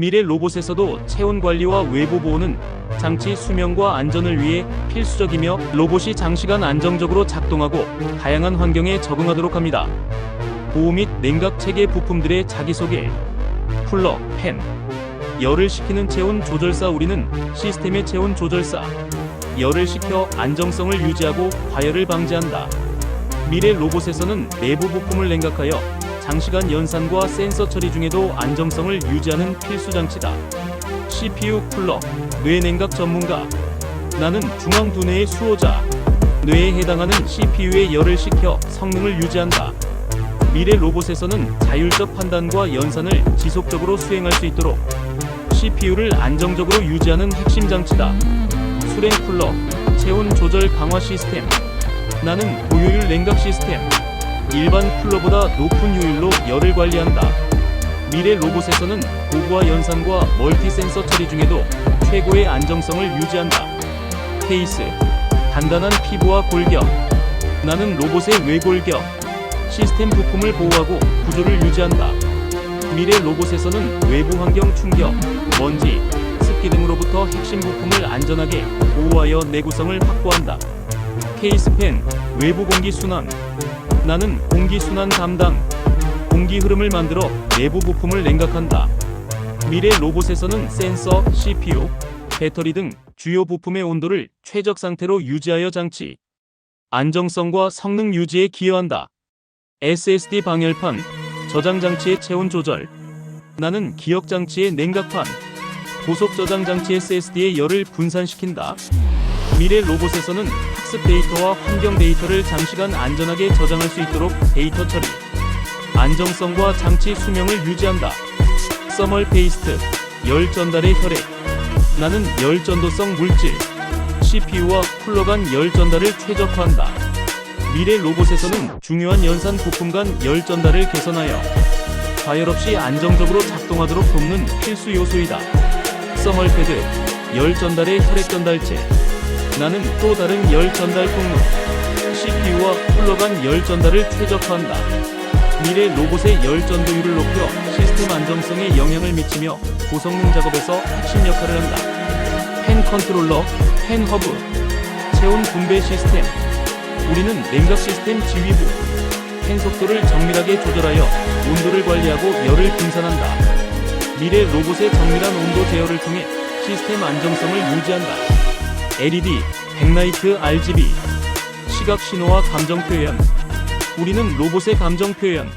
미래 로봇에서도 체온 관리와 외부 보호는 장치 수명과 안전을 위해 필수적이며 로봇이 장시간 안정적으로 작동하고 다양한 환경에 적응하도록 합니다. 보호 및 냉각 체계 부품들의 자기소개 쿨러, 팬, 열을 식히는 체온 조절사 우리는 시스템의 체온 조절사 열을 식혀 안정성을 유지하고 과열을 방지한다. 미래 로봇에서는 내부 부품을 냉각하여 장시간 연산과 센서 처리 중에도 안정성을 유지하는 필수 장치다. CPU 쿨러, 뇌 냉각 전문가. 나는 중앙 두뇌의 수호자. 뇌에 해당하는 CPU의 열을 식혀 성능을 유지한다. 미래 로봇에서는 자율적 판단과 연산을 지속적으로 수행할 수 있도록 CPU를 안정적으로 유지하는 핵심 장치다. 수랭 쿨러, 체온 조절 강화 시스템. 나는 고효율 냉각 시스템. 일반 쿨러보다 높은 효율로 열을 관리한다. 미래 로봇에서는 고도화 연산과 멀티 센서 처리 중에도 최고의 안정성을 유지한다. 케이스, 단단한 피부와 골격. 나는 로봇의 외골격, 시스템 부품을 보호하고 구조를 유지한다. 미래 로봇에서는 외부 환경 충격, 먼지, 습기 등으로부터 핵심 부품을 안전하게 보호하여 내구성을 확보한다. 케이스팬, 외부 공기 순환. 나는 공기 순환 담당. 공기 흐름을 만들어 내부 부품을 냉각한다. 미래 로봇에서는 센서, CPU, 배터리 등 주요 부품의 온도를 최적 상태로 유지하여 장치 안정성과 성능 유지에 기여한다. SSD 방열판, 저장 장치의 체온 조절. 나는 기억 장치의 냉각판, 고속 저장 장치 SSD의 열을 분산시킨다. 미래 로봇에서는 학습 데이터와 환경 데이터를 장시간 안전하게 저장할 수 있도록 데이터 처리, 안정성과 장치 수명을 유지한다. 서멀 페이스트, 열 전달의 혈액. 나는 열 전도성 물질, CPU와 쿨러 간 열 전달을 최적화한다. 미래 로봇에서는 중요한 연산 부품 간 열 전달을 개선하여 과열 없이 안정적으로 작동하도록 돕는 필수 요소이다. 서멀 패드, 열 전달의 혈액 전달체. 나는 또 다른 열 전달 통로, CPU와 쿨러 간열 전달을 최적화한다. 미래 로봇의 열 전도율을 높여 시스템 안정성에 영향을 미치며 고성능 작업에서 핵심 역할을 한다. 팬 컨트롤러, 팬 허브, 체온 분배 시스템. 우리는 냉각 시스템 지휘부, 팬 속도를 정밀하게 조절하여 온도를 관리하고 열을 분산한다. 미래 로봇의 정밀한 온도 제어를 통해 시스템 안정성을 유지한다. LED, 백라이트 RGB, 시각 신호와 감정 표현. 우리는 로봇의 감정 표현,